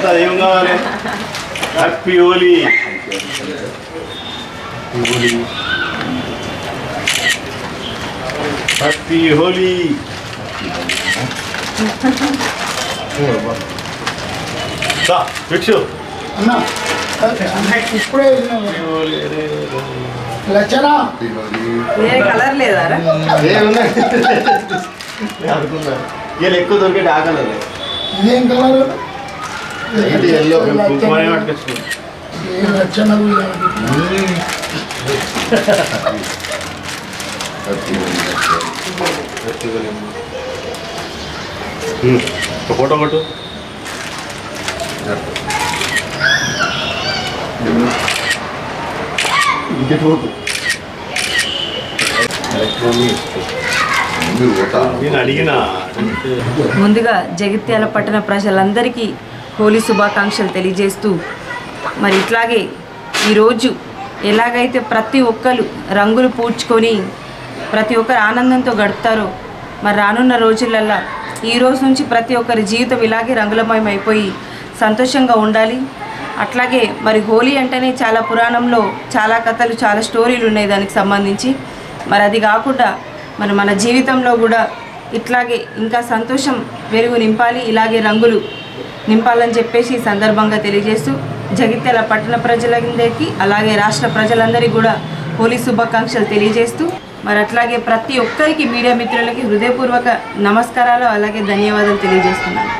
అడుగుతా ఏం కావాలి? హ్యాపీ హోలీ. హోలీ హ్యాపీ హోలీ. భిక్షు. అన్న ఇప్పుడే లచ్చన? కలర్ లేదారా వీళ్ళు ఎక్కువ దొరికేటి ఆగలేదు ఇదేం కలర్? ఇది ఫోటో కొట్టు నేను అడిగిన ముందుగా జగిత్యాల పట్టణ ప్రజలందరికీ హోలీ శుభాకాంక్షలు తెలియజేస్తూ మరి ఇట్లాగే ఈరోజు ఎలాగైతే ప్రతి ఒక్కరు రంగులు పూడ్చుకొని ప్రతి ఒక్కరు ఆనందంతో గడుపుతారో మరి రానున్న రోజులల్లా ఈ రోజు నుంచి ప్రతి ఒక్కరి జీవితం ఇలాగే రంగులమయం అయిపోయి సంతోషంగా ఉండాలి. అట్లాగే మరి హోలీ అంటేనే చాలా పురాణంలో చాలా కథలు చాలా స్టోరీలు ఉన్నాయి దానికి సంబంధించి. మరి అది కాకుండా మరి మన జీవితంలో కూడా ఇట్లాగే ఇంకా సంతోషం వెలుగు నింపాలి. ఇలాగే రంగులు నింపాలని చెప్పేసి ఈ సందర్భంగా తెలియజేస్తూ జగిత్యాల పట్టణ ప్రజలందరికీ అలాగే రాష్ట్ర ప్రజలందరికీ కూడా హోలీ శుభాకాంక్షలు తెలియజేస్తూ మరి అట్లాగే ప్రతి ఒక్కరికి మీడియా మిత్రులకి హృదయపూర్వక నమస్కారాలు అలాగే ధన్యవాదాలు తెలియజేస్తున్నాను.